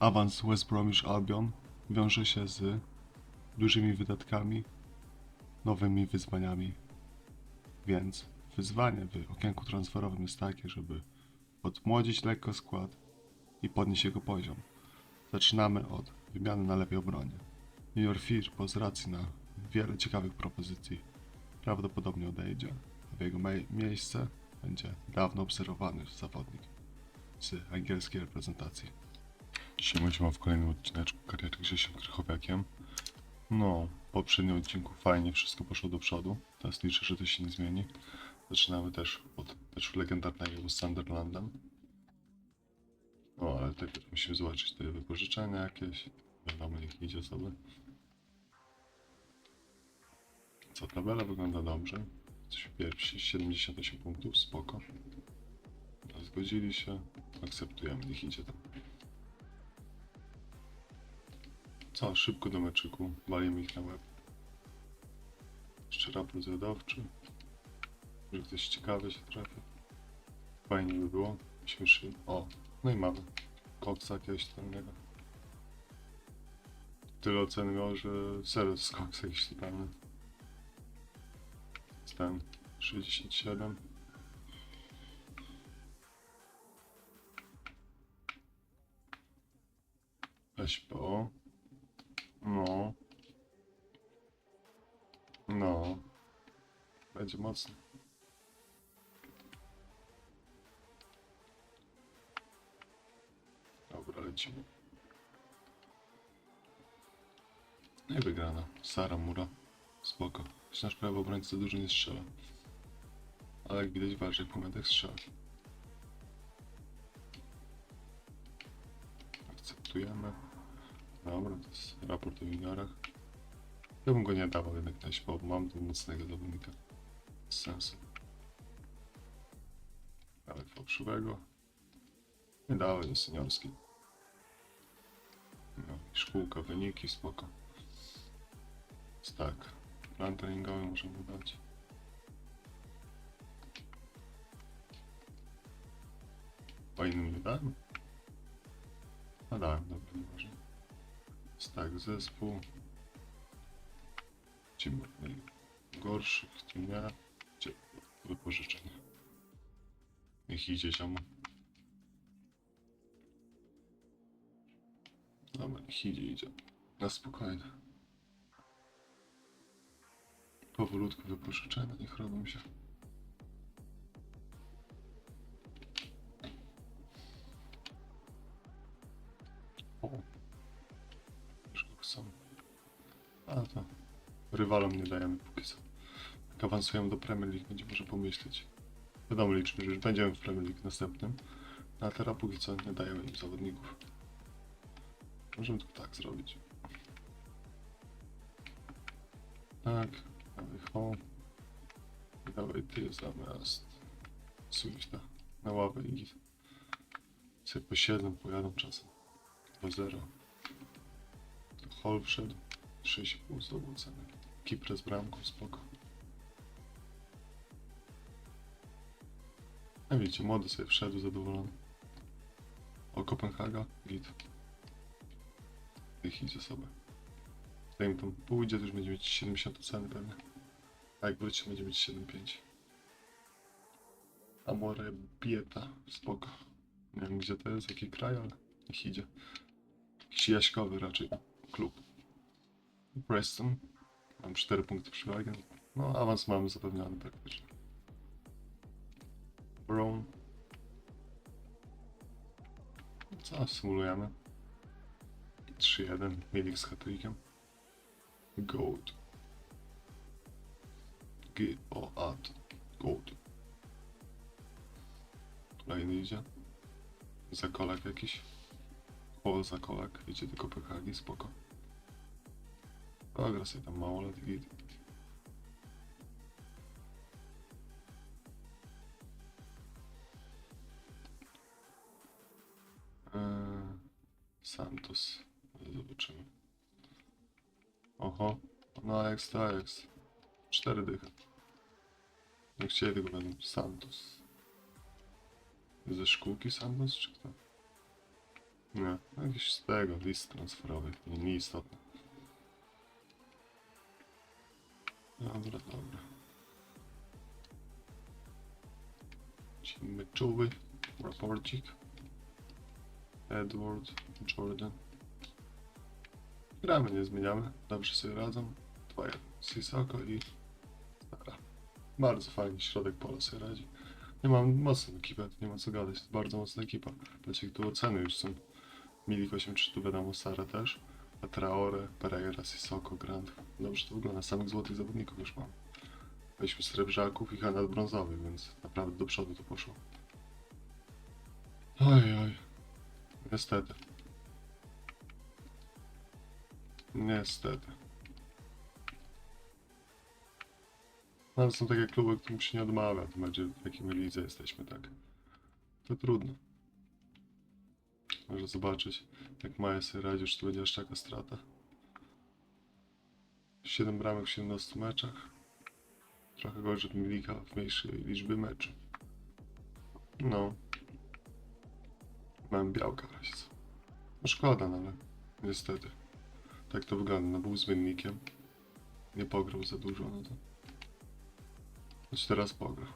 Awans West Bromwich Albion wiąże się z dużymi wydatkami, nowymi wyzwaniami. Więc wyzwanie w okienku transferowym jest takie, żeby odmłodzić lekko skład i podnieść jego poziom. Zaczynamy od wymiany na lewej obronie. Junior Firpo z racji na wiele ciekawych propozycji prawdopodobnie odejdzie, a w jego mie- miejsce będzie dawno obserwowany zawodnik z angielskiej reprezentacji. Dzisiaj będziemy w kolejnym odcineczku kariery Grzesiem Krychowiakiem. No, w poprzednim odcinku fajnie wszystko poszło do przodu. Teraz liczę, że to się nie zmieni. Zaczynamy też od meczu legendarnego z Sunderlandem. No, ale najpierw musimy zobaczyć te wypożyczenia jakieś. Wiadomo, niech idzie sobie. Co, tabela wygląda dobrze. Jesteśmy pierwsi, 78 punktów, spoko. Zgodzili się, akceptujemy, niech idzie tam. Co, szybko do meczyku, walimy ich na łeb. Jeszcze raport zjadowczy. Może ktoś ciekawy się trafi. Fajnie by było. Śmiesznie. O, no i mamy. Koksa jakiegoś totalnego. Tyle oceny miał, że serio z koksa jakiś totalny. Ten 67. SPO. No. No. Będzie mocno. Dobra, lecimy. No i wygrana. Sara Mura. Spoko. Nasz prawy obrońca dużo nie strzela. Ale jak widać bardziej w momentach strzela. Akceptujemy. Dobra, to jest raport o juniorach. Ja bym go nie dawał jednak na bo mam tu mocnego zawodnika. Bez sensu. Ale fałszywego. Nie dawaj do seniorskiej. No, szkółka, wyniki, spoko. Jest tak. Plan możemy dać. Po innym nie dałem? A dałem, dobra, nieważne. Jest tak, zespół. Gdzie gorszych, tu nie. Gdzie wypożyczenie. Niech idzie ziomu. Dobra, niech idzie, idzie. Na spokojnie. Powolutku wypożyczenia, niech robią się. A to. Rywalom nie dajemy póki co. Jak do Premier League, będzie może pomyśleć. Wiadomo, liczymy, że już będziemy w Premier League następnym. No, a teraz póki co nie dajemy im zawodników. Możemy to tak zrobić. Tak, dawaj home. Dawaj ty zamiast suć na, ławę i sobie posiedzą, pojadą czasem. 2-0. To Hall wszedł. 6,5 zdobył cenę. Kipre z bramką, spoko. A widzicie, młody sobie wszedł, zadowolony. O Kopenhaga, git. Niech idzie sobie. Zanim tam pójdzie, to już będzie mieć 70 ceny pewnie. A jak wróci, będzie mieć 7,5. Amore Bieta, spoko. Nie wiem gdzie to jest, jaki kraj, ale niech idzie. Jakiś jaśkowy raczej klub. Preston. Mam 4 punkty przewagi. No, awans mamy zapewniony praktycznie. Brown. Co, symulujemy? 3-1, Milik z hatrykiem. Gold. G o a t Gold. Kolejny idzie. Zakolak jakiś. O, zakolak. Idzie do Kopenhagi, spoko. Dobra, sobie tam mało lat git. Eee, Santos. Zobaczymy. Oho. No to Ajax. Cztery dychy. Nie chcieli tego będą. Santos. Ze szkółki Santos czy kto? Nie, jakiś z tego, list transferowy, nie, nieistotne. Dobra, dobra. Ci czuły, raporcik. Edward, Jordan. Gramy, nie zmieniamy. Dobrze sobie radzą. Twoje Sisoko i Stara. Bardzo fajnie środek pola sobie radzi. Nie mam mocną ekipę, nie ma co gadać. To bardzo mocna ekipa. Znaczy, tu oceny już są. Milik 8-3, tu wiadomo, Sara też. Traore, Pereira, Sisoko, Grant. Dobrze to wygląda. Samych złotych zawodników już mam. Weźmy srebrzaków i Hanat brązowych, więc naprawdę do przodu to poszło. Oj, oj. Niestety. Niestety. No, Ale są takie kluby, którym się nie odmawia. To będzie w jakiej my lidze jesteśmy, tak? To trudno. Może zobaczyć, jak Maja sobie radzi, czy to będzie aż taka strata. 7 bramek w 17 meczach. Trochę gorzej od Milika w mniejszej liczbie meczy. No. Mam białka w razie co. No szkoda, no ale niestety. Tak to wygląda. No był zmiennikiem. Nie pograł za dużo, no to... Choć teraz pogra.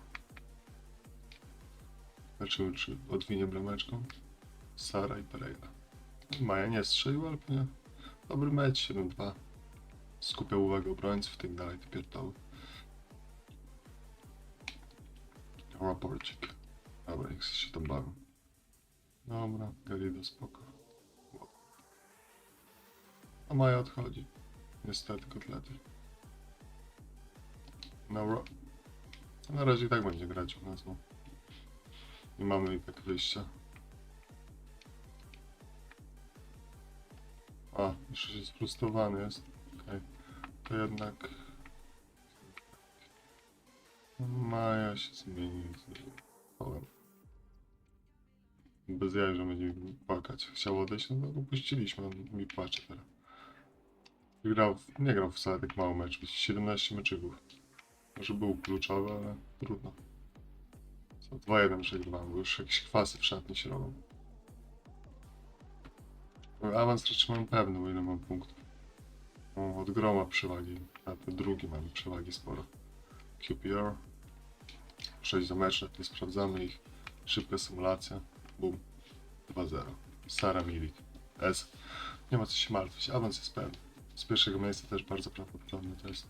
Zobaczymy, czy odwinie brameczką. Sara i Pereira. Maja nie strzelił, ale pewnie dobry mecz, 7-2. Skupia uwagę obrońców, tak dalej, te pierdoły. Raporcik. Dobra, niech się tam bawią. Dobra, Garido spoko. A Maja odchodzi. Niestety kotlety. Dobra. Na razie i tak będzie grać u nas, no. Nie mamy i tak wyjścia. A, jeszcze się sfrustrowany jest. Okej. To jednak... Maja się zmieni. Powiem. Bez jaj, że będzie płakać. Chciał odejść, no to upuściliśmy, on mi płacze teraz. Grał, nie grał wcale tak mało mecz, 17 meczyków. Może był kluczowy, ale trudno. Co, 2-1 przegrywamy, bo już jakieś kwasy w szatni się robią. No, Awans raczej mam pewny, o ile mam punktów. O, od groma przewagi, a te drugi mamy przewagi sporo. QPR. Przejść do meczu, nie sprawdzamy ich. Szybka symulacja. Bum. 2-0. Sara Milik. S. Nie ma co się martwić, awans jest pewny. Z pierwszego miejsca też bardzo prawdopodobny to jest.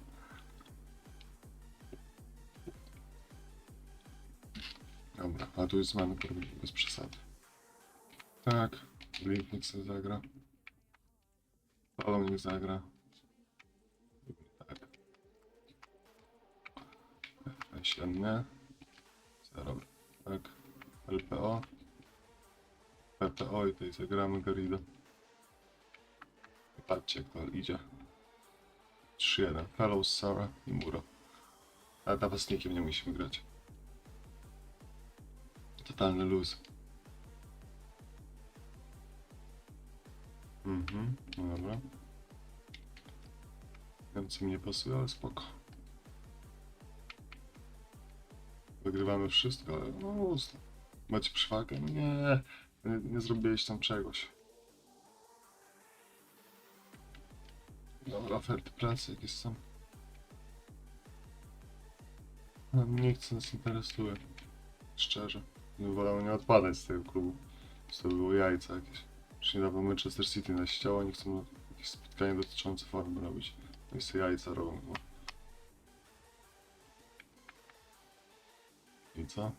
Dobra, a tu jest zmiany bez przesady. Tak, Link niech sobie zagra. Palą niech zagra. Tak. F7 nie. Zero. Tak. LPO. PPO i tutaj zagramy Garido. Patrzcie jak to idzie. 3-1. Fellows, Sara i Muro. Ale napastnikiem nie musimy grać. Totalny luz. Mhm, no dobra. Wiem co mi nie pasuje, ale spoko. Wygrywamy wszystko, ale no luz. Macie przewagę? Nie, nie, nie zrobiłeś tam czegoś. Dobra, oferty pracy jakieś są. No, Nikt nas interesuje. Szczerze. Bym wolał nie odpadać z tego klubu. To by było jajca jakieś. Już niedawno Manchester City nas ścięło, oni chcą jakieś spotkanie dotyczące formy robić. No i sobie jajca robią. No. I co?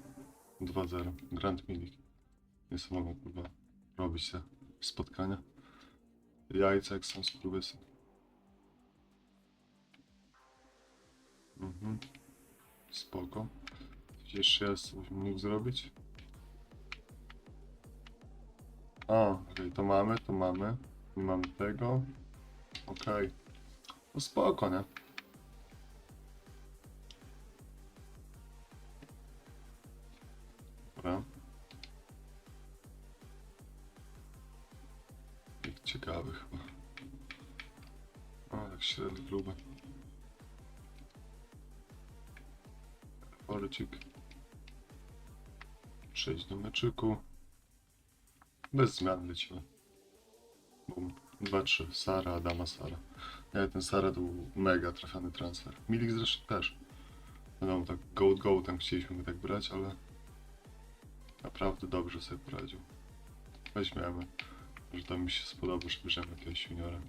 2-0. Grand Milik. Nie są mogą kurwa robić te spotkania. Jajca jak są skurwysy. Mhm. Spoko. Coś Jeszcze bym mógł zrobić. A, okej, to mamy, to mamy. Nie mamy tego. Okej. No spoko, nie? Dobra. Jak ciekawy chyba. O, jak średni kluby. Polecik. Przejdź do meczyku. Bez zmian lecimy. Bum. 2-3. Sara, Adama, Sara. Nie, ten Sara to był mega trafiony transfer. Milik zresztą też. No tak goat goatem chcieliśmy go tak brać, ale naprawdę dobrze sobie poradził. Weźmiemy. Że to mi się spodoba, że bierzemy jakiegoś juniora.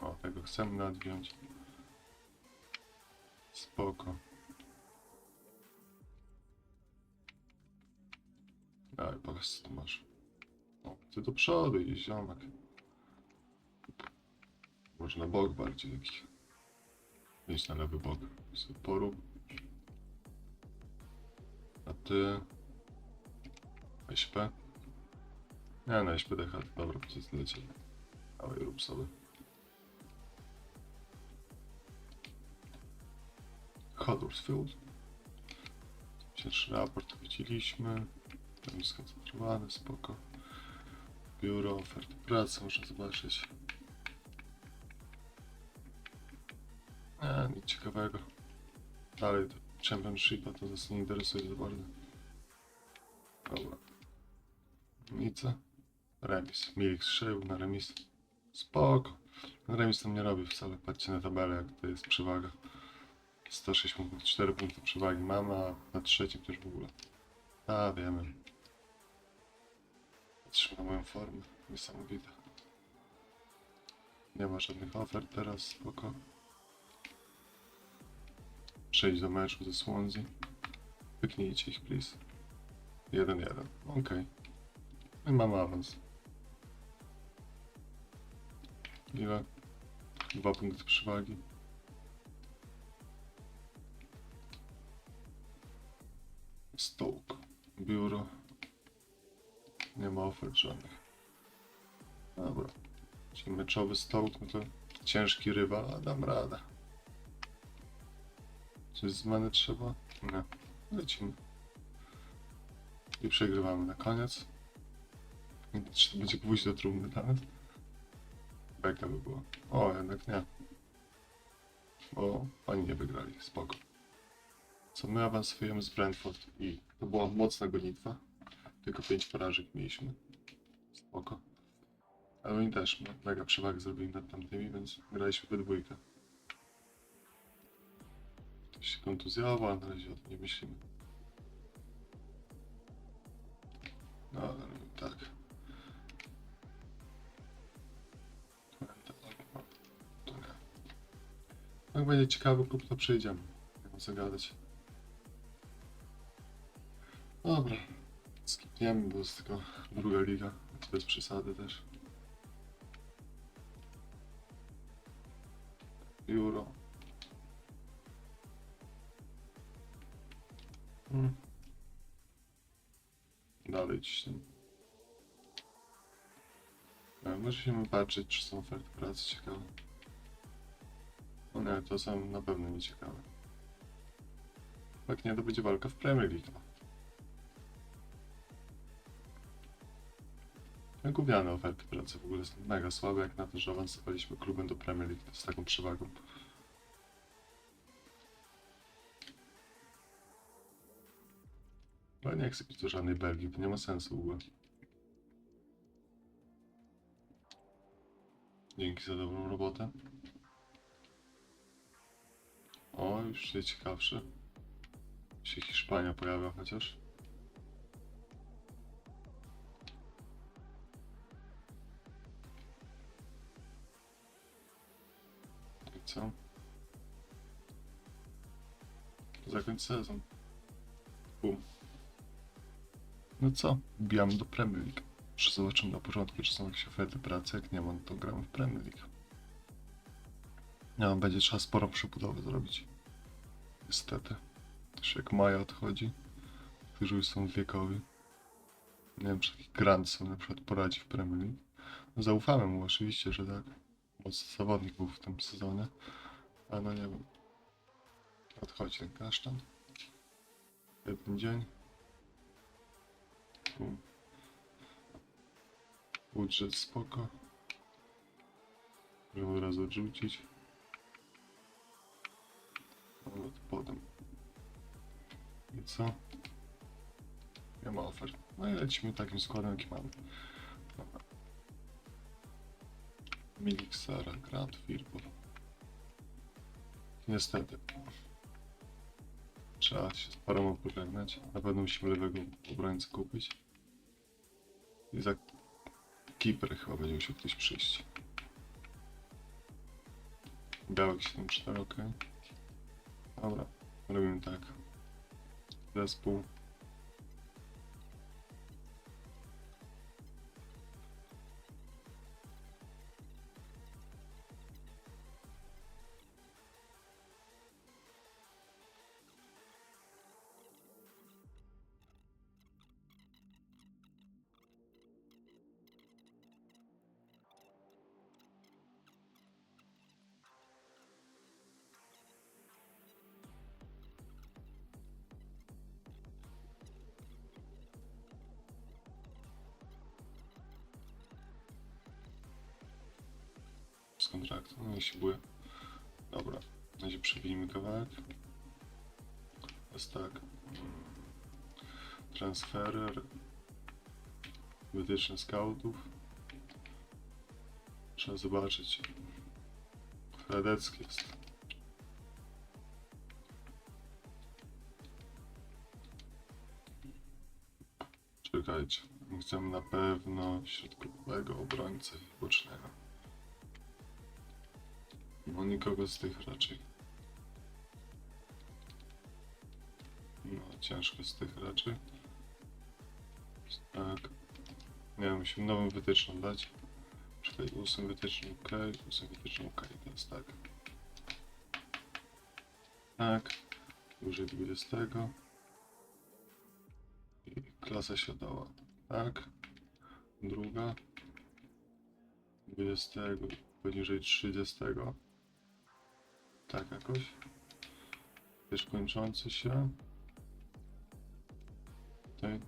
O, tego chcemy nadjąć. Spoko. Daj, pokaż co tu masz. O, ty do przodu idziesz, ziomek. Może na bok bardziej taki. Idź na lewy bok. Sobie porób. A ty... SP? Nie, na SP DH, dobra, to zlecieli. Dawaj, rób sobie. Huddersfield. Pierwszy raport widzieliśmy. Tam jest skoncentrowany, spoko. Biuro, oferty pracy, można zobaczyć. Nie, nic ciekawego. Dalej to Championshipa to nas nie interesuje za bardzo. Dobra. Nica. Remis. Milik strzelił na remis. Spoko. Remis tam nie robi wcale. Patrzcie na tabelę, jak to jest przewaga. 106 punktów, 4 punkty przewagi mamy, a na trzecim też w ogóle. A, wiemy. Moją formę. Niesamowite. Nie ma żadnych ofert teraz, spoko. Przejdź do meczu ze Swansea. Pyknijcie ich, please. 1-1. Okej. No i mamy awans. Ile? Dwa punkty przewagi. Stoke. Biuro. Nie ma ofert żadnych. Dobra. Czyli meczowy Stoke, no to ciężki rywal, a dam radę. Czy zmiany trzeba? Nie. Lecimy. I przegrywamy na koniec. Czy to będzie gwóźdź do trumny nas? Beka by było. O, jednak nie. Bo oni nie wygrali. Spoko. Co my awansujemy z Brentford i to była mocna gonitwa. Tylko 5 porażek mieliśmy. Spoko. Ale oni też me- mega przewagę zrobili nad tamtymi, więc graliśmy we dwójkę. Ktoś się kontuzjował, a na razie o tym nie myślimy. No, ale tak. No, To nie. Jak będzie ciekawy klub, to przejdziemy. Nie co gadać. Dobra. Skipniemy, bo jest tylko druga liga. więc Bez przesady też. Euro. Hmm. Dalej tam. E, Musimy patrzeć, czy są oferty pracy ciekawe. No nie, to są na pewno nieciekawe. Jak nie, to będzie walka w Premier League. Gówniane oferty pracy w ogóle są mega słabe, jak na to, że awansowaliśmy klubem do Premier League z taką przewagą. Ale nie chcę pić do żadnej Belgii, bo nie ma sensu w ogóle. Dzięki za dobrą robotę. O, już się ciekawsze. Się Hiszpania pojawia chociaż. Co? Zakończ sezon. Bum. No co? Wbijamy do Premier League. Jeszcze zobaczymy na początku, czy są jakieś oferty pracy. Jak nie ma, no to gramy w Premier League. No, będzie trzeba sporą przebudowę zrobić. Niestety. Też jak Maja odchodzi, którzy już są wiekowi. Nie wiem, czy taki Grant sobie na przykład poradzi w Premier League. No, zaufamy mu oczywiście, że tak. Mocny zawodnik był w tym sezonie. Ale no nie wiem. Odchodzi ten kasztan. Jeden dzień. Bum. Budżet spoko. Możemy od razu odrzucić. To potem. I co? Nie ma ofert. No i lecimy takim składem, jaki mamy. Milik, Sara, Grand, Firbo. Niestety. Trzeba się z paroma pożegnać. Na pewno musimy lewego obrońcę kupić. I za Keeper chyba będzie musiał ktoś przyjść. Białek 7-4, ok. Dobra, robimy tak. Zespół. Kontraktu. No i się buje. Dobra, na razie przewinimy kawałek. Jest tak. Transferer. Wytyczne scoutów. Trzeba zobaczyć. Hradecki jest. Czekajcie. Chcemy na pewno środkowego obrońcę bocznego. No nikogo z tych raczej. No ciężko z tych raczej. Tak. Nie wiem, musimy nową wytyczną dać. Czekaj, ósmy wytyczny OK, ósmy wytyczny OK, teraz tak. Tak. Wyżej 20. I klasa śladowa. Tak. Druga. 20. Poniżej 30. Tak jakoś. Też kończący się. Tutaj.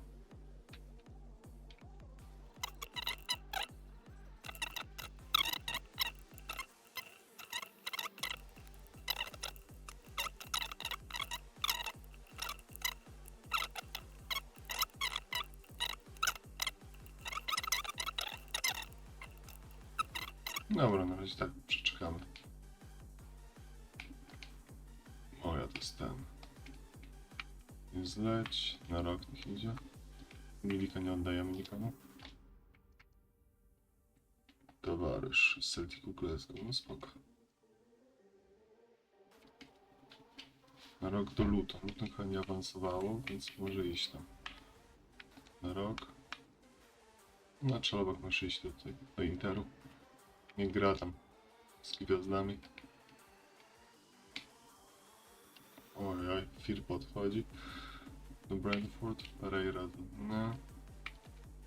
Idzie. Milika nie oddajemy nikomu. Towarzysz z Celticu Glasgow, no spoko. Na rok do Luton. Luton chyba nie awansowało, więc może iść tam. Na rok. No, Czalobak może iść tutaj, do Interu. Nie gra tam z gwiazdami. Oj, oj, Fir podchodzi. Do Brentford, Pereira do... No.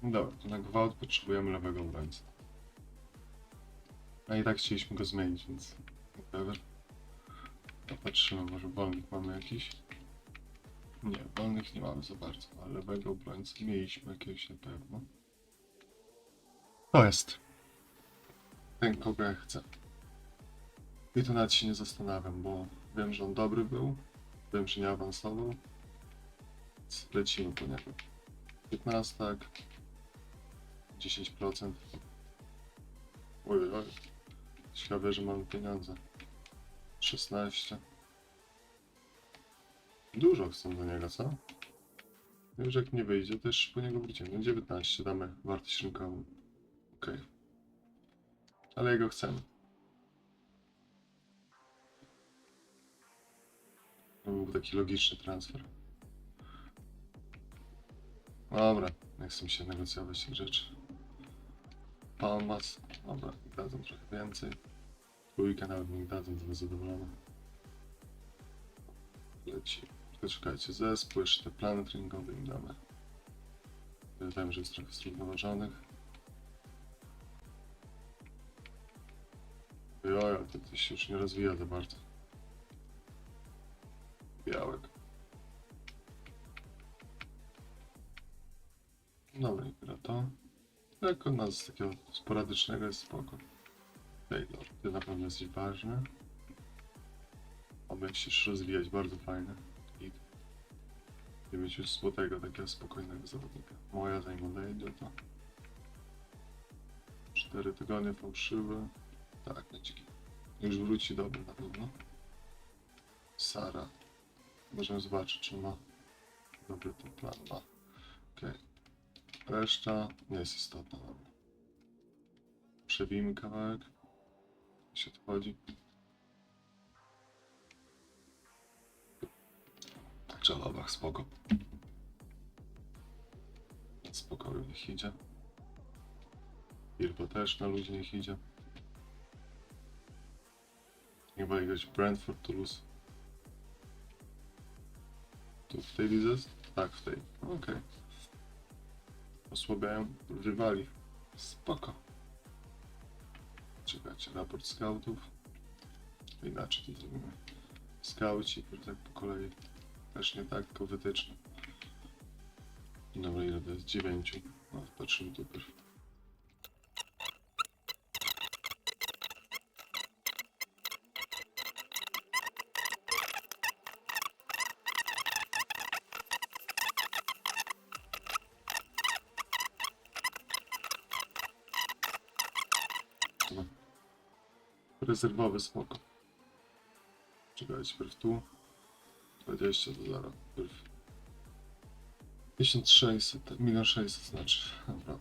No Dobra, to na gwałt potrzebujemy lewego obrońcy. A i tak chcieliśmy go zmienić, więc... Whatever. Popatrzymy, może wolnych mamy jakiś? Nie, wolnych nie mamy za bardzo, ale lewego obrońcy mieliśmy jakiegoś na pewno. To jest. Ten kogo ja chcę. I to nawet się nie zastanawiam, bo wiem, że on dobry był. Wiem, że nie awansował. Lecimy po niego. 15, tak. 10%. Oj, oj. Ciekawe, że mamy pieniądze. 16. Dużo chcą do niego, co? Już jak nie wyjdzie, też po niego wrócimy. 19 damy wartość rynkową. Okej. Ale jego chcemy. To był taki logiczny transfer. Dobra, nie chcę mi się negocjować tych rzeczy. Palmas, dobra, dadzą trochę więcej. Trójkę nawet mi dadzą, będę zadowolony. Leci. Tylko czekajcie, zespół, jeszcze te plany treningowe im damy. Wiem, że jest trochę zrównoważonych. Jojo, to, to się już nie rozwija za bardzo. Białek. Dobra, gra to. Od nas takiego sporadycznego jest spoko. Taylor, ty na pewno jesteś ważny. Będziesz się rozwijać, bardzo fajne. I Nie mieć już złotego, takiego spokojnego zawodnika. Moja odejdzie, to... 4 tygodnie fałszywe. Tak, będzie git. Już wróci dobry na pewno. Sara. Możemy zobaczyć, czy ma dobry ten plan. Ma. Okej. Reszta nie jest istotna. Przebijmy kawałek. Się tu chodzi. Czelowach, spoko. Spokojnie niech idzie. Irbo też na ludzie niech idzie. Nie będzie grać Brentford, Toulouse. Tu w tej jest? Tak, w tej. Okej. Osłabiają rywali. Spoko. Czekajcie, raport scoutów. Inaczej to zrobimy. Skauci, tak po kolei. Też nie tak, tylko wytyczne. Dobra, ile to jest? Dziewięciu. No, patrzymy tu pierw. Rezerwowy spoko. Czekajcie, pierw tu. 20 do zera. Pierw. 1600, milion 600 znaczy. Dobra.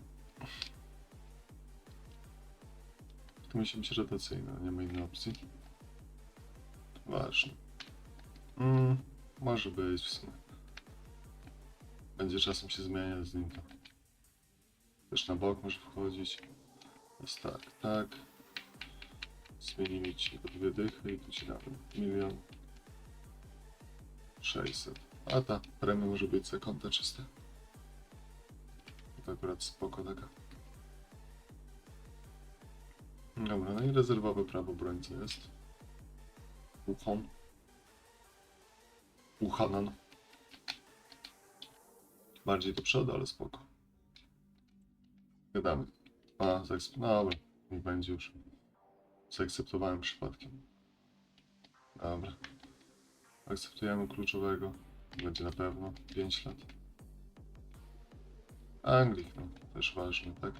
Tu musi być rotacyjne, nie ma innej opcji. Ważne. Mm, może być w sumie. Będzie czasem się zmieniać z nim to. Też na bok może wchodzić. Jest tak, tak. Zmienimy ci dwie dychy i tu ci damy milion 600. A ta premia może być za konta czyste. To akurat spoko taka. Dobra, no i rezerwowy prawo obrońcy jest. Uchon. Uchanan. Bardziej do przodu, ale spoko. Gadamy. A, zaakcept... no dobra, niech będzie już. Zaakceptowałem przypadkiem. Dobra. Akceptujemy kluczowego. Będzie na pewno 5 lat. Anglik, no też ważny, tak?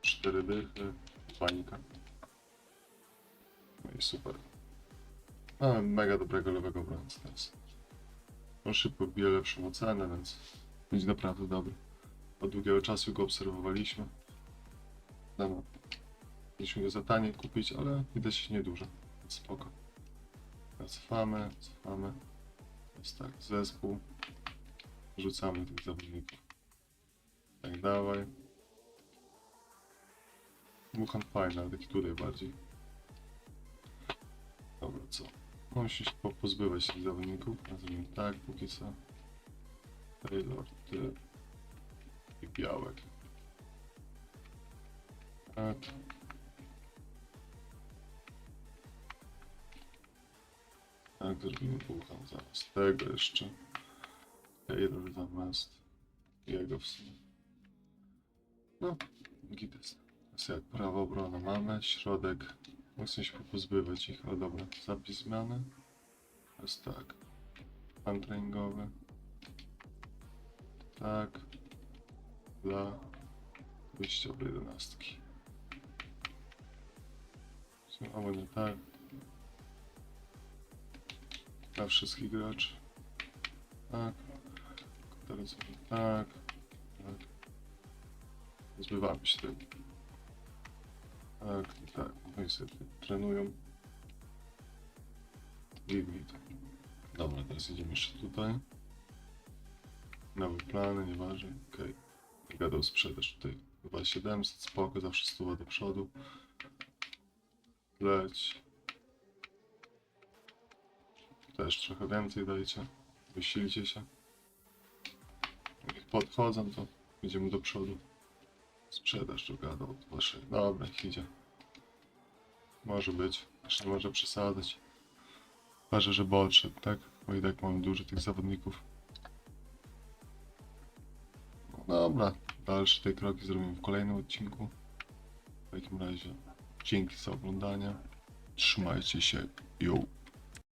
4 dychy, panika. No i super. Mamy mega dobrego lewego obrońcę teraz. On szybko bije lepszą ocenę, więc będzie naprawdę dobry. Od długiego czasu go obserwowaliśmy. No, Mieliśmy go za tanie kupić, ale widać niedużo, spoko. Cofamy, cofamy. Jest tak, zespół. Rzucamy tych zawodników. Tak, dawaj. Wuhan fajny, ale taki tutaj bardziej. Dobra, co? Musi się po- pozbywać tych zawodników. Nazwijmy tak, póki co. Taylor, ty i Białek. Tak, zrobimy Wuhan zaraz. Tego jeszcze. Taylor zamiast jego w sumie. No, gites. Teraz jak prawa obrona mamy, środek. Musimy się pozbywać ich, ale dobra. Zapis zmiany. Jest tak. Plan treningowy. Tak. Dla wyjściowej jedenastki. Albo nie tak. Dla wszystkich graczy. Tak. Teraz tak. Tak. Zbywamy się tego. Tak, tak. No i sobie tutaj trenują. Git, git. Dobra, teraz idziemy jeszcze tutaj. Nowe plany, nieważne. Okej. Okay. Gadał sprzedaż tutaj. 2700, spoko, zawsze stuwa do przodu. Leć. Też trochę więcej dajcie. Wysilcie się. Jak podchodzą, to idziemy do przodu. Sprzedaż tu gadał od waszej. Dobra, idzie. Może być. Jeszcze może przesadzać. Ważne, żeby odszedł, tak? Bo i tak mamy dużo tych zawodników. No dobra, dalsze te kroki zrobimy w kolejnym odcinku. W takim razie dzięki za oglądanie. Trzymajcie się. Yo.